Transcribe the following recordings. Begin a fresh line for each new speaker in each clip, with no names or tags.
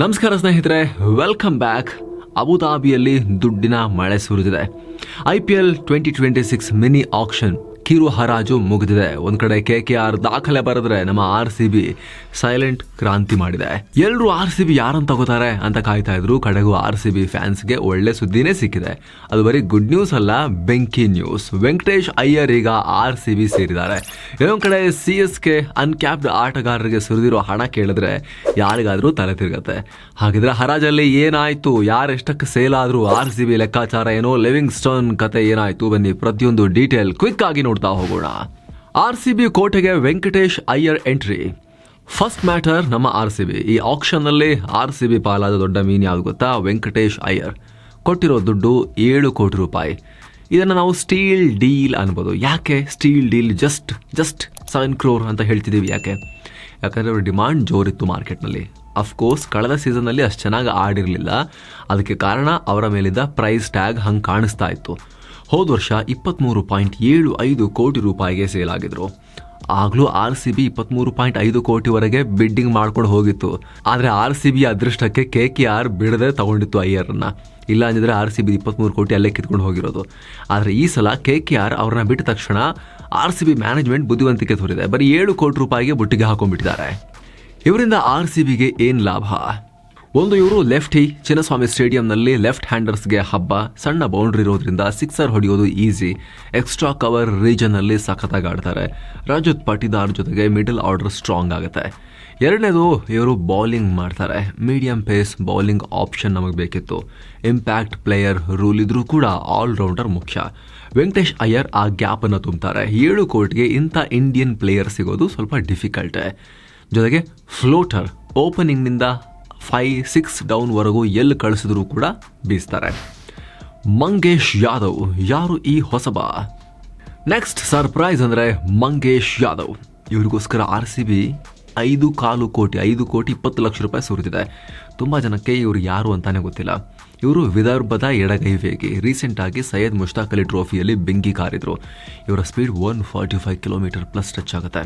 ನಮಸ್ಕಾರ ಸ್ನೇಹಿತರೆ welcome back ಅಬುದಾಬಿಯಲ್ಲಿ ದುಡ್ಡಿನ ಮಳೆ ಸುರಿದಿದೆ. I P L twenty twenty six mini auction ಕಿರು ಹರಾಜು ಮುಗಿದಿದೆ. ಒಂದು ಕಡೆ ಕೆ ಕೆ ಆರ್ ದಾಖಲೆ ಬರೆದ್ರೆ ನಮ್ಮ ಆರ್ ಸಿ ಬಿ ಸೈಲೆಂಟ್ ಕ್ರಾಂತಿ ಮಾಡಿದೆ. ಎಲ್ಲರೂ ಆರ್ ಸಿ ಬಿ ಯಾರನ್ನ ತಗೋತಾರೆ ಅಂತ ಕಾಯ್ತಾ ಇದ್ರು. ಕಡೆಗೂ ಆರ್ ಸಿ ಬಿ ಫ್ಯಾನ್ಸ್ಗೆ ಒಳ್ಳೆ ಸುದ್ದಿನೇ ಸಿಕ್ಕಿದೆ. ಅದು ಬರೀ ಗುಡ್ ನ್ಯೂಸ್ ಅಲ್ಲ, ಬೆಂಕಿ ನ್ಯೂಸ್. ವೆಂಕಟೇಶ್ ಅಯ್ಯರ್ ಈಗ ಆರ್ ಸಿ ಬಿ ಸೇರಿದ್ದಾರೆ. ಇನ್ನೊಂದ್ ಕಡೆ ಸಿ ಎಸ್ ಕೆ ಅನ್ಕ್ಯಾಪ್ಡ್ ಆಟಗಾರರಿಗೆ ಸುರಿದಿರೋ ಹಣ ಕೇಳಿದ್ರೆ ಯಾರಿಗಾದ್ರೂ ತಲೆ ತಿರುಗತ್ತೆ. ಹಾಗಿದ್ರೆ ಹರಾಜಲ್ಲಿ ಏನಾಯ್ತು? ಯಾರೆಷ್ಟಕ್ಕೆ ಸೇಲ್ ಆದ್ರೂ ಆರ್ ಸಿ ಬಿ ಲೆಕ್ಕಾಚಾರ ಏನೋ ಲಿವಿಂಗ್ ಸ್ಟೋನ್ ಕತೆ ಏನಾಯ್ತು? ಬನ್ನಿ ಪ್ರತಿಯೊಂದು ಡೀಟೇಲ್ ಕ್ವಿಕ್ ಆಗಿ ನೋಡ್ತಾ ಹೋಗೋಣ. ಆರ್ ಸಿ ಬಿ ಕೋಟೆಗೆ Venkatesh Iyer entry. First matter ನಮ್ಮ ಆರ್ ಸಿ ಬಿ ಈ ಆಕ್ಷನ್ನಲ್ಲಿ ಆರ್ ಸಿ ಬಿ ಪಾಲಾದ ದೊಡ್ಡ ಮೀನ್ ಯಾವ್ದು ಗೊತ್ತಾ? ವೆಂಕಟೇಶ್ ಅಯ್ಯರ್. ಕೊಟ್ಟಿರೋ ದುಡ್ಡು ಏಳು ಕೋಟಿ ರೂಪಾಯಿ. ಇದನ್ನು ನಾವು ಸ್ಟೀಲ್ ಡೀಲ್ ಅನ್ಬೋದು. ಯಾಕೆ steal deal just just seven crore ಅಂತ ಹೇಳ್ತಿದ್ದೀವಿ ಯಾಕೆ? ಯಾಕಂದರೆ ಅವ್ರ ಡಿಮಾಂಡ್ ಜೋರಿತ್ತು ಮಾರ್ಕೆಟ್ನಲ್ಲಿ. ಅಫ್ಕೋರ್ಸ್ ಕಳೆದ ಸೀಸನ್ನಲ್ಲಿ ಅಷ್ಟು ಚೆನ್ನಾಗಿ ಆಡಿರಲಿಲ್ಲ. ಅದಕ್ಕೆ ಕಾರಣ ಅವರ ಮೇಲಿದ್ದ ಪ್ರೈಸ್ ಟ್ಯಾಗ್ ಹಂಗೆ ಕಾಣಿಸ್ತಾ ಇತ್ತು. ಹೋದ ವರ್ಷ ಇಪ್ಪತ್ತ್ಮೂರು ಪಾಯಿಂಟ್ ಏಳು ಐದು ಕೋಟಿ ರೂಪಾಯಿಗೆ ಸೇಲ್ ಆಗಿದ್ರು. ಆಗಲೂ ಆರ್ ಸಿ ಬಿ ಇಪ್ಪತ್ತ್ಮೂರು ಪಾಯಿಂಟ್ ಐದು ಕೋಟಿವರೆಗೆ ಬಿಡ್ಡಿಂಗ್ ಮಾಡ್ಕೊಂಡು ಹೋಗಿತ್ತು. ಆದರೆ ಆರ್ ಸಿ ಬಿ ಅದೃಷ್ಟಕ್ಕೆ ಕೆ ಕೆ ಆರ್ ಬಿಡದೆ ತಗೊಂಡಿತ್ತು ಅಯ್ಯರನ್ನ ಇಲ್ಲ ಅಂದಿದ್ರೆ ಆರ್ ಸಿ ಬಿ ಇಪ್ಪತ್ತ್ಮೂರು ಕೋಟಿ ಅಲ್ಲೇ ಕಿತ್ಕೊಂಡು ಹೋಗಿರೋದು. ಆದರೆ ಈ ಸಲ ಕೆ ಕೆ ಆರ್ ಅವ್ರನ್ನ ಬಿಟ್ಟ ತಕ್ಷಣ ಆರ್ ಸಿ ಬಿ ಮ್ಯಾನೇಜ್ಮೆಂಟ್ ಬುದ್ಧಿವಂತಿಕೆ ತೋರಿದೆ. ಬರೀ ಏಳು ಕೋಟಿ ರೂಪಾಯಿಗೆ ಬುಟ್ಟಿಗೆ ಹಾಕೊಂಡ್ಬಿಟ್ಟಿದ್ದಾರೆ. ಇವರಿಂದ ಆರ್ ಸಿ ಬಿಗೆ ಏನು ಲಾಭ? ಒಂದು ಇವರು ಲೆಫ್ಟಿ ಚಿನ್ನಸ್ವಾಮಿ ಸ್ಟೇಡಿಯಂನಲ್ಲಿ ಲೆಫ್ಟ್ ಹ್ಯಾಂಡರ್ಸ್ಗೆ ಹಬ್ಬ. ಸಣ್ಣ ಬೌಂಡ್ರಿ ಇರೋದ್ರಿಂದ ಸಿಕ್ಸರ್ ಹೊಡೆಯೋದು ಈಸಿ ಎಕ್ಸ್ಟ್ರಾ ಕವರ್ ರೀಜನ್ನಲ್ಲಿ ಸಖತ್ತಾಗಿ ಆಡ್ತಾರೆ. ರಜತ್ ಪಾಟಿದಾರ್ ಜೊತೆಗೆ ಮಿಡಲ್ ಆರ್ಡರ್ ಸ್ಟ್ರಾಂಗ್ ಆಗುತ್ತೆ. ಎರಡನೇದು ಇವರು ಬೌಲಿಂಗ್ ಮಾಡ್ತಾರೆ. ಮೀಡಿಯಂ ಪೇಸ್ ಬೌಲಿಂಗ್ ಆಪ್ಷನ್ ನಮಗೆ ಬೇಕಿತ್ತು. ಇಂಪ್ಯಾಕ್ಟ್ ಪ್ಲೇಯರ್ ರೂಲ್ ಇದ್ರೂ ಕೂಡ ಆಲ್ರೌಂಡರ್ ಮುಖ್ಯ. ವೆಂಕಟೇಶ್ ಅಯ್ಯರ್ ಆ ಗ್ಯಾಪನ್ನು ತುಂಬುತ್ತಾರೆ ಏಳು ಕೋಟಿಗೆ ಇಂಥ ಇಂಡಿಯನ್ ಪ್ಲೇಯರ್ ಸಿಗೋದು ಸ್ವಲ್ಪ ಡಿಫಿಕಲ್ಟೇ ಜೊತೆಗೆ ಫ್ಲೋಟರ್ ಓಪನಿಂಗ್ನಿಂದ ಫೈ ಸಿಕ್ಸ್ ಡೌನ್ವರೆಗೂ ಎಲ್ಲಿ ಕಳಿಸಿದ್ರೂ ಕೂಡ ಬೀಸ್ತಾರೆ. ಮಂಗೇಶ್ ಯಾದವ್, ಯಾರು ಈ ಹೊಸಬ? ನೆಕ್ಸ್ಟ್ ಸರ್ಪ್ರೈಸ್ ಅಂದರೆ ಮಂಗೇಶ್ ಯಾದವ್. ಇವರಿಗೋಸ್ಕರ ಆರ್ ಸಿ ಬಿ ಐದು ಕಾಲು ಕೋಟಿ, ಐದು ಕೋಟಿ ಇಪ್ಪತ್ತು ಲಕ್ಷ ರೂಪಾಯಿ ಸುರಿದಿದೆ. ತುಂಬ ಜನಕ್ಕೆ ಇವರು ಯಾರು ಅಂತಾನೆ ಗೊತ್ತಿಲ್ಲ. ಇವರು ವಿದರ್ಭದ ಎಡಗೈ ವೇಗಿ ರೀಸೆಂಟ್ ಆಗಿ ಸೈಯದ್ ಮುಷ್ತಾಕ್ ಅಲಿ ಟ್ರೋಫಿಯಲ್ಲಿ ಬೆಂಕಿ ಕಾರಿದ್ರು. ಇವರ speed one forty five kilometre plus touch ಆಗುತ್ತೆ.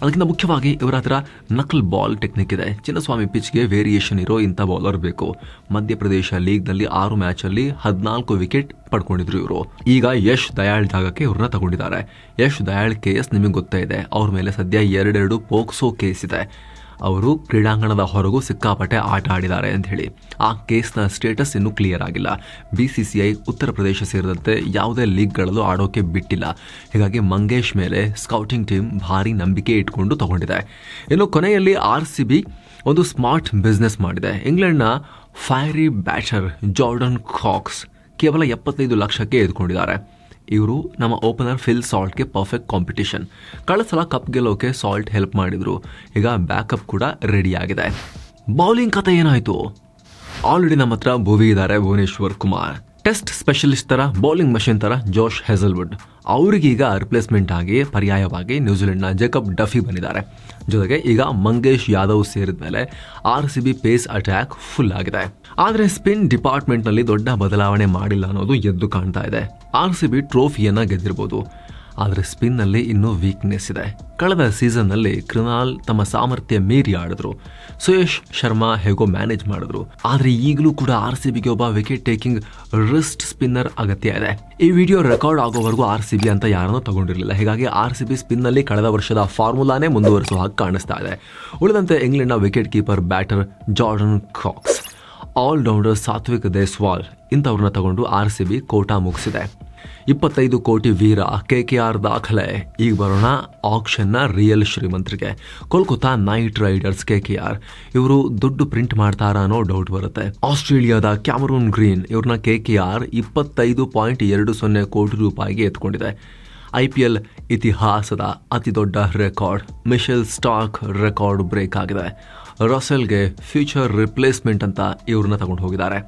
ಅದಕ್ಕಿಂತ ಮುಖ್ಯವಾಗಿ ಇವರ ಹತ್ರ ನಕಲ್ ಬಾಲ್ ಟೆಕ್ನಿಕ್ ಇದೆ. ಚಿನ್ನಸ್ವಾಮಿ ಪಿಚ್ಗೆ ವೇರಿಯೇಷನ್ ಇರೋ ಇಂಥ ಬೌಲರ್ ಬೇಕು. ಮಧ್ಯಪ್ರದೇಶ ಲೀಗ್ನಲ್ಲಿ ಆರು ಮ್ಯಾಚಲ್ಲಿ ಹದಿನಾಲ್ಕು ವಿಕೆಟ್ ಪಡ್ಕೊಂಡಿದ್ರು ಇವರು. ಈಗ ಯಶ್ ದಯಾಳ್ ಜಾಗಕ್ಕೆ ಇವ್ರನ್ನ ತಗೊಂಡಿದ್ದಾರೆ. ಯಶ್ ದಯಾಳ್ ಕೇಸ್ ನಿಮಗೆ ಗೊತ್ತೇ ಇದೆ. ಅವ್ರ ಮೇಲೆ ಸದ್ಯ ಎರಡೆರಡು ಪೋಕ್ಸೋ ಕೇಸ್ ಇದೆ. ಅವರು ಕ್ರೀಡಾಂಗಣದ ಹೊರಗೂ ಸಿಕ್ಕಾಪಟ್ಟೆ ಆಟ ಆಡಿದ್ದಾರೆ ಅಂತ ಹೇಳಿ. ಆ ಕೇಸ್ನ ಸ್ಟೇಟಸ್ ಇನ್ನೂ ಕ್ಲಿಯರ್ ಆಗಿಲ್ಲ. B C C I Uttar Pradesh ಸೇರಿದಂತೆ ಯಾವುದೇ ಲೀಗ್ಗಳಲ್ಲೂ ಆಡೋಕೆ ಬಿಟ್ಟಿಲ್ಲ. ಹೀಗಾಗಿ ಮಂಗೇಶ್ ಮೇಲೆ ಸ್ಕೌಟಿಂಗ್ ಟೀಮ್ ಭಾರಿ ನಂಬಿಕೆ ಇಟ್ಕೊಂಡು ತಗೊಂಡಿದೆ. ಇನ್ನು ಕೊನೆಯಲ್ಲಿ ಆರ್ ಸಿ ಬಿ ಒಂದು ಸ್ಮಾರ್ಟ್ ಬಿಸ್ನೆಸ್ ಮಾಡಿದೆ. ಇಂಗ್ಲೆಂಡ್ನ ಫೈರಿ ಬ್ಯಾಟರ್ ಜಾರ್ಡನ್ ಕಾಕ್ಸ್ ಕೇವಲ ಎಪ್ಪತ್ತೈದು ಲಕ್ಷಕ್ಕೆ ಎದ್ಕೊಂಡಿದ್ದಾರೆ. ಇವರು ನಮ್ಮ ಓಪನರ್ ಫಿಲ್ ಸಾಲ್ಟ್ಗೆ ಪರ್ಫೆಕ್ಟ್ ಕಾಂಪಿಟಿಷನ್ ಕಳೆದ ಸಲ ಕಪ್ ಗೆಲ್ಲೋಕೆ ಸಾಲ್ಟ್ ಹೆಲ್ಪ್ ಮಾಡಿದರು. ಈಗ ಬ್ಯಾಕಪ್ ಕೂಡ ರೆಡಿ ಆಗಿದೆ. ಬೌಲಿಂಗ್ ಕತೆ ಏನಾಯಿತು? ಆಲ್ರೆಡಿ ನಮ್ಮ ಹತ್ರ ಭುವಿ ಇದ್ದಾರೆ ಭುವನೇಶ್ವರ್ ಕುಮಾರ್. ಟೆಸ್ಟ್ ಸ್ಪೆಷಲಿಸ್ಟ್ ತರ, ಬೌಲಿಂಗ್ ಮಷಿನ್ ತರ ಜೋಶ್ ಹೆಸಲ್ವುಡ್. ಅವರಿಗೀಗ ರಿಪ್ಲೇಸ್ಮೆಂಟ್ ಆಗಿ ಪರ್ಯಾಯವಾಗಿ ನ್ಯೂಜಿಲೆಂಡ್ನ ಜೇಕಬ್ ಡಫಿ ಬಂದಿದ್ದಾರೆ. ಜೊತೆಗೆ ಈಗ ಮಂಗೇಶ್ ಯಾದವ್ ಸೇರಿದ ಮೇಲೆ R C B pace attack full ಆಗಿದೆ. ಆದರೆ ಸ್ಪಿನ್ ಡಿಪಾರ್ಟ್ಮೆಂಟ್ನಲ್ಲಿ ದೊಡ್ಡ ಬದಲಾವಣೆ ಮಾಡಿಲ್ಲ ಅನ್ನೋದು ಎದ್ದು ಕಾಣ್ತಾ ಇದೆ. ಆರ್ ಸಿ ಬಿ ಟ್ರೋಫಿಯನ್ನು ಗೆದ್ದಿರ್ಬೋದು. ಆದರೆ ಸ್ಪಿನ್ನಲ್ಲಿ ಇನ್ನೂ ವೀಕ್ನೆಸ್ ಇದೆ. ಕಳೆದ ಸೀಸನ್ನಲ್ಲಿ ಕೃನಾಲ್ ತಮ್ಮ ಸಾಮರ್ಥ್ಯ ಮೀರಿ ಆಡಿದ್ರು. ಸುಯೇಶ್ ಶರ್ಮಾ ಹೇಗೋ ಮ್ಯಾನೇಜ್ ಮಾಡಿದ್ರು. ಆದರೆ ಈಗಲೂ ಕೂಡ ಆರ್ ಸಿ ಬಿಗೆ ಒಬ್ಬ ವಿಕೆಟ್ ಟೇಕಿಂಗ್ ರಿಸ್ಟ್ ಸ್ಪಿನ್ನರ್ ಅಗತ್ಯ ಇದೆ. ಈ ವಿಡಿಯೋ ರೆಕಾರ್ಡ್ ಆಗೋವರೆಗೂ ಆರ್ ಸಿ ಬಿ ಅಂತ ಯಾರನ್ನೂ ತಗೊಂಡಿರಲಿಲ್ಲ. ಹೀಗಾಗಿ ಆರ್ ಸಿ ಬಿ ಸ್ಪಿನ್ನಲ್ಲಿ ಕಳೆದ ವರ್ಷದ ಫಾರ್ಮುಲಾನೇ ಮುಂದುವರಿಸುವ ಹಾಗೆ ಕಾಣಿಸ್ತಾ ಇದೆ. ಉಳಿದಂತೆ ಇಂಗ್ಲೆಂಡ್ನ wicket keeper batter Jordan Cox all rounder Satvik Deswal ಇಂಥವ್ರನ್ನ ತಗೊಂಡು ಆರ್ ಸಿ ಬಿ ಕೋಟಾ ಮುಗಿಸಿದೆ. ಇಪ್ಪತ್ತೈದು ಕೋಟಿ ವೀರ ಕೆ ಕೆ ಆರ್ ದಾಖಲೆ. ಈಗ ಬರೋಣ ಆಕ್ಷನ್ನ ರಿಯಲ್ ಶ್ರೀಮಂತರಿಗೆ. Kolkata knight riders K K R ಇವರು ದುಡ್ಡು ಪ್ರಿಂಟ್ ಮಾಡ್ತಾರ ಅನ್ನೋ ಡೌಟ್ ಬರುತ್ತೆ. ಆಸ್ಟ್ರೇಲಿಯಾದ ಕ್ಯಾಮರೂನ್ ಗ್ರೀನ್ ಇವ್ರನ್ನ ಕೆ ಕೆ ಆರ್ ಇಪ್ಪತ್ತೈದು ಪಾಯಿಂಟ್ ಎರಡು ಸೊನ್ನೆ ಕೋಟಿ ರೂಪಾಯಿಗೆ ಎತ್ಕೊಂಡಿದೆ. ಐ ಪಿ ಎಲ್ ಇತಿಹಾಸದ ಅತಿ ದೊಡ್ಡ record, Mitchell Starc record break ಆಗಿದೆ. ರಸೆಲ್ಗೆ ಫ್ಯೂಚರ್ ರಿಪ್ಲೇಸ್ಮೆಂಟ್ ಅಂತ ಇವ್ರನ್ನ ತಗೊಂಡು ಹೋಗಿದ್ದಾರೆ.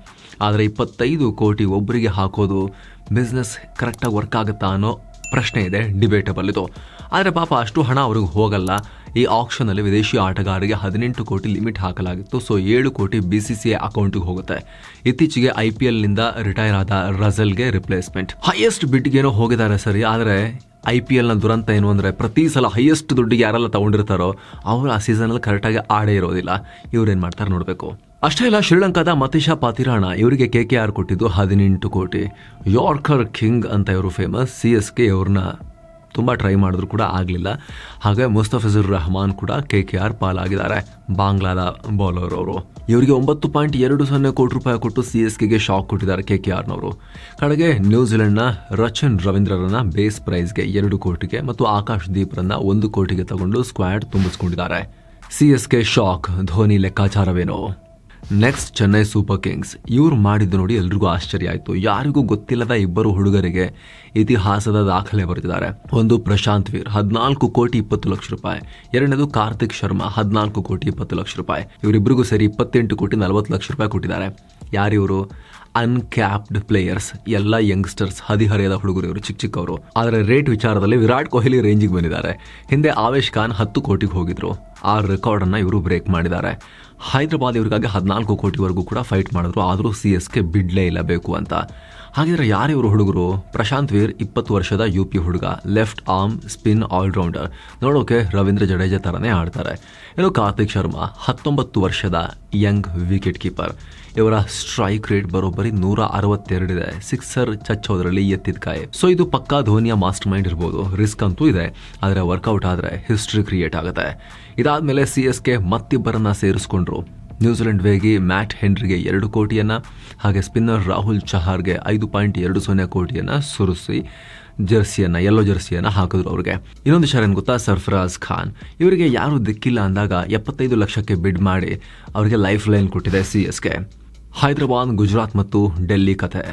ಆದರೆ ಇಪ್ಪತ್ತೈದು ಕೋಟಿ ಒಬ್ಬರಿಗೆ ಹಾಕೋದು ಬಿಸ್ನೆಸ್ ಕರೆಕ್ಟಾಗಿ ವರ್ಕ್ ಆಗುತ್ತಾ ಅನ್ನೋ ಪ್ರಶ್ನೆ ಇದೆ, ಡಿಬೇಟಬಲ್ ಇದು. ಆದರೆ ಪಾಪ ಅಷ್ಟು ಹಣ ಅವ್ರಿಗೆ ಹೋಗಲ್ಲ. ಈ ಆಕ್ಷನಲ್ಲಿ ವಿದೇಶಿ ಆಟಗಾರರಿಗೆ ಹದಿನೆಂಟು ಕೋಟಿ ಲಿಮಿಟ್ ಹಾಕಲಾಗಿತ್ತು, ಸೊ ಏಳು ಕೋಟಿ ಬಿ ಸಿ ಸಿ ಅಕೌಂಟಿಗೆ ಹೋಗುತ್ತೆ. ಇತ್ತೀಚೆಗೆ ಐ ಪಿ ಎಲ್ನಿಂದ ರಿಟೈರ್ ಆದ ರಜಲ್ಗೆ ರಿಪ್ಲೇಸ್ಮೆಂಟ್ ಹೈಯೆಸ್ಟ್ ಬಿಡ್ಗೇನೋ ಹೋಗಿದ್ದಾರೆ ಸರಿ, ಆದರೆ ಐ ಪಿ ಎಲ್ನ ದುರಂತ ಏನು ಅಂದರೆ, ಪ್ರತಿ ಸಲ ಹೈಯೆಸ್ಟ್ ದುಡ್ಡಿಗೆ ಯಾರೆಲ್ಲ ತೊಗೊಂಡಿರ್ತಾರೋ, ಅವರು ಆ ಸೀಸನಲ್ಲಿ ಕರೆಕ್ಟಾಗಿ ಆಡೇ ಇರೋದಿಲ್ಲ. ಇವ್ರೇನು ಮಾಡ್ತಾರೆ ನೋಡಬೇಕು. ಅಷ್ಟೇ ಇಲ್ಲ ಶ್ರೀಲಂಕಾದ ಮತೀಶಾ ಪಾತಿರಾಣ ಇವರಿಗೆ ಕೆ ಕೆ ಆರ್ ಕೊಟ್ಟಿದ್ದು ಹದಿನೆಂಟು ಕೋಟಿ. ಯಾರ್ಕರ್ ಕಿಂಗ್ ಅಂತ ಇವರು ಫೇಮಸ್ ಸಿ ಎಸ್ ಕೆ ಅವ್ರನ್ನ ತುಂಬ ಟ್ರೈ ಮಾಡಿದ್ರು ಕೂಡ ಆಗಲಿಲ್ಲ. ಹಾಗೆ ಮುಸ್ತಫಿಜುರ್ ರಹಮಾನ್ ಕೂಡ ಕೆ ಕೆ ಆರ್ ಪಾಲಾಗಿದ್ದಾರೆ, ಬಾಂಗ್ಲಾದ ಬೌಲರ್ ಅವರು. ಇವರಿಗೆ ಒಂಬತ್ತು ಪಾಯಿಂಟ್ ಎರಡು ಸೊನ್ನೆ ಕೋಟಿ ರೂಪಾಯಿ ಕೊಟ್ಟು ಸಿ ಎಸ್ ಕೆಗೆ ಶಾಕ್ ಕೊಟ್ಟಿದ್ದಾರೆ ಕೆ ಕೆ ಆರ್ನವರು. ಕಡೆಗೆ ನ್ಯೂಜಿಲೆಂಡ್ನ ರಚನ್ ರವೀಂದ್ರರನ್ನ ಬೇಸ್ ಪ್ರೈಸ್ಗೆ ಎರಡು ಕೋಟಿಗೆ ಮತ್ತು ಆಕಾಶ್ ದೀಪ್ರನ್ನ ಒಂದು ಕೋಟಿಗೆ ತಗೊಂಡು squad ತುಂಬಿಸ್ಕೊಂಡಿದ್ದಾರೆ. C S K shock Dhoni ಲೆಕ್ಕಾಚಾರವೇನೋ? Next Chennai super kings ಇವ್ರು ಮಾಡಿದ್ದು ನೋಡಿ ಎಲ್ರಿಗೂ ಆಶ್ಚರ್ಯ ಆಯಿತು. ಯಾರಿಗೂ ಗೊತ್ತಿಲ್ಲದ ಇಬ್ಬರು ಹುಡುಗರಿಗೆ ಇತಿಹಾಸದ ದಾಖಲೆ ಬರೆದಿದ್ದಾರೆ. ಒಂದು ಪ್ರಶಾಂತ್ ವೀರ್, ಹದಿನಾಲ್ಕು ಕೋಟಿ ಇಪ್ಪತ್ತು ಲಕ್ಷ ರೂಪಾಯಿ. ಎರಡನೇದು ಕಾರ್ತಿಕ್ ಶರ್ಮಾ, ಹದಿನಾಲ್ಕು ಕೋಟಿ ಇಪ್ಪತ್ತು ಲಕ್ಷ ರೂಪಾಯಿ. ಇವರಿಬ್ಬರಿಗೂ ಸೇರಿ ಇಪ್ಪತ್ತೆಂಟು ಕೋಟಿ ನಲವತ್ತು ಲಕ್ಷ ರೂಪಾಯಿ ಕೊಟ್ಟಿದ್ದಾರೆ. ಯಾರಿವರು? ಅನ್ಕ್ಯಾಪ್ಡ್ ಪ್ಲೇಯರ್ಸ್ ಎಲ್ಲ ಯಂಗ್ಸ್ಟರ್ಸ್ ಹದಿಹರೆಯದ ಹುಡುಗರು ಇವರು ಚಿಕ್ಕ ಚಿಕ್ಕವರು. ಆದರೆ ರೇಟ್ ವಿಚಾರದಲ್ಲಿ ವಿರಾಟ್ ಕೊಹ್ಲಿ ರೇಂಜಿಗೆ ಬಂದಿದ್ದಾರೆ. ಹಿಂದೆ ಆವೇಶ್ ಖಾನ್ ಹತ್ತು ಕೋಟಿಗೆ ಹೋಗಿದ್ರು. ಆ ರೆಕಾರ್ಡನ್ನು ಇವರು ಬ್ರೇಕ್ ಮಾಡಿದ್ದಾರೆ. ಹೈದರಾಬಾದ್ ಇವರಿಗಾಗಿ ಹದಿನಾಲ್ಕು ಕೋಟಿವರೆಗೂ ಕೂಡ ಫೈಟ್ ಮಾಡಿದ್ರು. ಆದರೂ ಸಿ ಎಸ್ ಕೆ ಬಿಡ್ಲೇ ಇಲ್ಲಬೇಕು ಅಂತ. ಹಾಗಿದ್ರೆ ಯಾರಿವರು ಹುಡುಗರು? ಪ್ರಶಾಂತ್ ವೀರ್, ಇಪ್ಪತ್ತು ವರ್ಷದ ಯು ಪಿ ಹುಡುಗ, left arm spin all rounder. ನೋಡೋಕೆ ರವೀಂದ್ರ ಜಡೇಜಾ ಥರನೇ ಆಡ್ತಾರೆ. ಇನ್ನು ಕಾರ್ತಿಕ್ ಶರ್ಮಾ, ಹತ್ತೊಂಬತ್ತು ವರ್ಷದ ಯಂಗ್ ವಿಕೆಟ್ ಕೀಪರ್. ಇವರ ಸ್ಟ್ರೈಕ್ ರೇಟ್ ಬರೋಬ್ಬರಿ ನೂರ ಅರವತ್ತೆರಡಿದೆ. ಸಿಕ್ಸರ್ ಚಚ್ಚೋದ್ರಲ್ಲಿ ಎತ್ತಿದ ಕಾಯಿ. ಸೊ ಇದು ಪಕ್ಕಾ ಧೋನಿಯ ಮಾಸ್ಟರ್ ಮೈಂಡ್ ಇರ್ಬೋದು. ರಿಸ್ಕ್ ಅಂತೂ ಇದೆ. ಆದರೆ ವರ್ಕೌಟ್ ಆದರೆ ಹಿಸ್ಟ್ರಿ ಕ್ರಿಯೇಟ್ ಆಗುತ್ತೆ. ಇದಾದ್ಮೇಲೆ ಸಿ ಎಸ್ ಕೆ ಮತ್ತಿಬ್ಬರನ್ನ ಸೇರಿಸ್ಕೊಂಡ್ರು. ನ್ಯೂಜಿಲೆಂಡ್ ವೇಗಿ ಮ್ಯಾಟ್ ಹೆನ್ರಿಗೆ ಎರಡು ಕೋಟಿಯನ್ನ, ಹಾಗೆ ಸ್ಪಿನ್ನರ್ ರಾಹುಲ್ ಚಹಾರ್ಗೆ ಐದು ಪಾಯಿಂಟ್ ಎರಡು ಸೊನ್ನೆ ಕೋಟಿಯನ್ನ ಸುರಿಸಿ ಜರ್ಸಿಯನ್ನ ಯೆಲ್ಲೋ ಜರ್ಸಿಯನ್ನು ಹಾಕಿದ್ರು ಅವ್ರಿಗೆ. ಇನ್ನೊಂದು ವಿಷಯ ಏನು ಗೊತ್ತಾ, ಸರ್ಫರಾಜ್ ಖಾನ್. ಇವರಿಗೆ ಯಾರು ದಿಕ್ಕಿಲ್ಲ ಅಂದಾಗ ಎಪ್ಪತ್ತೈದು ಲಕ್ಷಕ್ಕೆ ಬಿಡ್ ಮಾಡಿ ಅವರಿಗೆ ಲೈಫ್ ಲೈನ್ ಕೊಟ್ಟಿದೆ C S K Hyderabad, Gujarat ಮತ್ತು ಡೆಲ್ಲಿ ಕತೆ.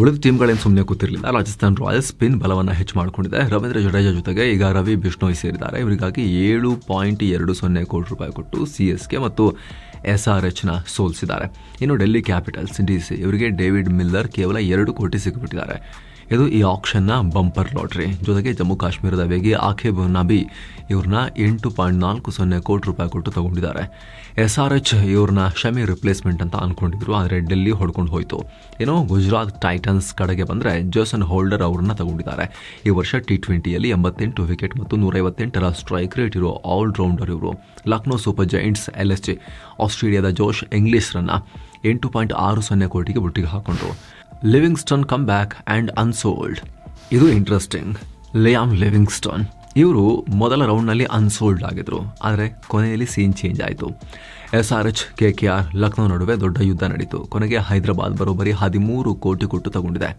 ಉಳಿದ ಟೀಮ್ಗಳೇನು ಸುಮ್ಮನೆ ಕೂತಿರಲಿಲ್ಲ, ರಾಜಸ್ಥಾನ್ ರಾಯಲ್ಸ್ ಸ್ಪಿನ್ ಬಲವನ್ನು ಹೆಚ್ಚು ಮಾಡಿಕೊಂಡಿದೆ. ರವೀಂದ್ರ ಜಡೇಜಾ ಜೊತೆಗೆ ಈಗ ರವಿ ಬಿಷ್ಣೋಯ್ ಸೇರಿದ್ದಾರೆ. ಇವರಿಗಾಗಿ ಏಳು ಪಾಯಿಂಟ್ ಎರಡು ಸೊನ್ನೆ ಕೋಟಿ ರೂಪಾಯಿ ಕೊಟ್ಟು ಸಿ ಎಸ್ ಕೆ ಮತ್ತು ಎಸ್ ಆರ್ ಎಚ್ನ ಸೋಲಿಸಿದ್ದಾರೆ. ಇನ್ನು ಡೆಲ್ಲಿ ಕ್ಯಾಪಿಟಲ್ಸ್ ಡಿ ಸಿ, ಇವರಿಗೆ ಡೇವಿಡ್ ಮಿಲ್ಲರ್ ಕೇವಲ ಎರಡು ಕೋಟಿ ಸಿಕ್ಕಿಬಿಟ್ಟಿದ್ದಾರೆ ಇದು ಈ ಆಕ್ಷನ್ನ ಬಂಪರ್ ಲಾಟ್ರಿ ಜೊತೆಗೆ ಜಮ್ಮು ಕಾಶ್ಮೀರದ ವೇಗಿ ಆಖೇಬ್ ನಬಿ ಇವ್ರನ್ನ ಎಂಟು ಪಾಯಿಂಟ್ ನಾಲ್ಕು ಸೊನ್ನೆ ಕೋಟಿ ರೂಪಾಯಿ ಕೊಟ್ಟು ತಗೊಂಡಿದ್ದಾರೆ. ಎಸ್ ಆರ್ ಎಚ್ ಇವ್ರನ್ನ ಶಮಿ ರಿಪ್ಲೇಸ್ಮೆಂಟ್ ಅಂತ ಅಂದ್ಕೊಂಡಿದ್ರು ಆದರೆ ಡೆಲ್ಲಿ ಹೊಡ್ಕೊಂಡು ಹೋಯಿತು. ಏನೋ ಗುಜರಾತ್ ಟೈಟನ್ಸ್ ಕಡೆಗೆ ಬಂದರೆ ಜೋಸನ್ ಹೋಲ್ಡರ್ ಅವ್ರನ್ನ ತಗೊಂಡಿದ್ದಾರೆ. ಈ ವರ್ಷ ಟಿ ಟ್ವೆಂಟಿಯಲ್ಲಿ ಎಂಬತ್ತೆಂಟು ವಿಕೆಟ್ ಮತ್ತು ನೂರೈವತ್ತೆಂಟರ ಸ್ಟ್ರೈಕ್ ರೇಟ್ ಇರೋ ಆಲ್ರೌಂಡರ್ ಇವರು. Lucknow super giants L S G, ಆಸ್ಟ್ರೇಲಿಯಾದ ಜೋಶ್ ಇಂಗ್ಲಿಷ್ರನ್ನ ಎಂಟು ಪಾಯಿಂಟ್ ಆರು ಸೊನ್ನೆ ಕೋಟಿಗೆ ಬುಟ್ಟಿಗೆ ಹಾಕೊಂಡ್ರು. Livingstone come back and unsold ಇದು ಇಂಟ್ರೆಸ್ಟಿಂಗ್ ಲಿಯಾಮ್ ಲಿವಿಂಗ್ಸ್ಟನ್ ಇವರು ಮೊದಲ ರೌಂಡ್ನಲ್ಲಿ ಅನ್ಸೋಲ್ಡ್ ಆಗಿದ್ರು. ಆದರೆ ಕೊನೆಯಲ್ಲಿ ಸೀನ್ ಚೇಂಜ್ ಆಯಿತು. S R H K K R Lucknow ನಡುವೆ ದೊಡ್ಡ ಯುದ್ಧ ನಡೀತು. ಕೊನೆಗೆ ಹೈದರಾಬಾದ್ ಬರೋಬ್ಬರಿ ಹದಿಮೂರು ಕೋಟಿ ಕೊಟ್ಟು ತಗೊಂಡಿದೆ.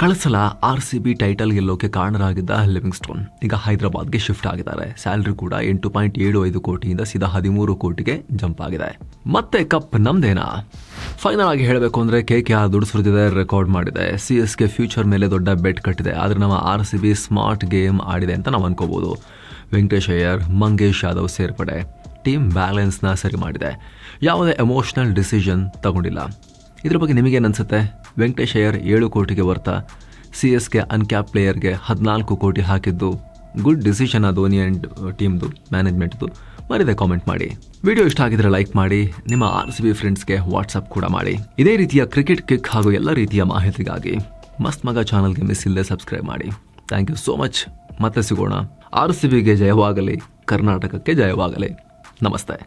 ಕಳೆದ ಸಲ ಆರ್ ಸಿ ಬಿ ಟೈಟಲ್ ಗೆಲ್ಲೋಕೆ ಕಾರಣರಾಗಿದ್ದ ಲಿವಿಂಗ್ಸ್ಟೋನ್. ಈಗ ಹೈದರಾಬಾದ್ಗೆ ಶಿಫ್ಟ್ ಆಗಿದ್ದಾರೆ. ಸ್ಯಾಲ್ರಿ ಕೂಡ ಎಂಟು ಪಾಯಿಂಟ್ ಏಳು ಐದು ಕೋಟಿಯಿಂದ ಸೀದಾ ಹದಿಮೂರು ಕೋಟಿಗೆ ಜಂಪ್ ಆಗಿದೆ. ಮತ್ತೆ ಕಪ್ ನಮ್ದೇನಾ? ಫೈನಲ್ ಆಗಿ ಹೇಳಬೇಕು ಅಂದರೆ ಕೆ ಕೆ ಆರ್ ದುಡ್ಡು ಸುರಿದಿದೆ, ರೆಕಾರ್ಡ್ ಮಾಡಿದೆ. ಸಿ ಎಸ್ ಕೆ ಫ್ಯೂಚರ್ ಮೇಲೆ ದೊಡ್ಡ ಬೆಟ್ ಕಟ್ಟಿದೆ. ಆದರೆ ನಮ್ಮ R C B smart game ಆಡಿದೆ ಅಂತ ನಾವು ಅನ್ಕೋಬೋದು. ವೆಂಕಟೇಶ್ ಅಯ್ಯರ್, ಮಂಗೇಶ್ ಯಾದವ್ ಸೇರ್ಪಡೆ. ಟೀಮ್ ಬ್ಯಾಲೆನ್ಸ್ನ ಸರಿ ಮಾಡಿದೆ. ಯಾವುದೇ ಎಮೋಷನಲ್ ಡಿಸಿಷನ್ ತಗೊಂಡಿಲ್ಲ. ಇದ್ರ ಬಗ್ಗೆ ನಿಮಗೇನು ಅನ್ಸುತ್ತೆ ವೆಂಕಟೇಶ್ ಅಯ್ಯರ್ ಏಳು ಕೋಟಿಗೆ worth, C S K uncap ಪ್ಲೇಯರ್ಗೆ ಹದಿನಾಲ್ಕು ಕೋಟಿ ಹಾಕಿದ್ದು, ಗುಡ್ ಡಿಸಿಷನ್ ಆ ಧೋನಿ ಆ್ಯಂಡ್ ಟೀಮ್ದು, ಮ್ಯಾನೇಜ್ಮೆಂಟ್ದು. ಮರಿದೆ ಕಾಮೆಂಟ್ ಮಾಡಿ. ವಿಡಿಯೋ ಇಷ್ಟ ಆಗಿದ್ರೆ ಲೈಕ್ ಮಾಡಿ, ನಿಮ್ಮ ಆರ್ ಸಿ ಬಿ ಫ್ರೆಂಡ್ಸ್ಗೆ ವಾಟ್ಸಪ್ ಕೂಡ ಮಾಡಿ. ಇದೇ ರೀತಿಯ ಕ್ರಿಕೆಟ್ ಕಿಕ್ ಹಾಗೂ ಎಲ್ಲ ರೀತಿಯ ಮಾಹಿತಿಗಾಗಿ ಮಸ್ತ್ ಮಗ ಚಾನಲ್ಗೆ ಮಿಸ್ ಇಲ್ಲದೆ ಸಬ್ಸ್ಕ್ರೈಬ್ ಮಾಡಿ. Thank you so much. ಮತ್ತೆ ಸಿಗೋಣ. ಆರ್ ಸಿ ಬಿಗೆ ಜಯವಾಗಲಿ, ಕರ್ನಾಟಕಕ್ಕೆ ಜಯವಾಗಲಿ. ನಮಸ್ತೆ.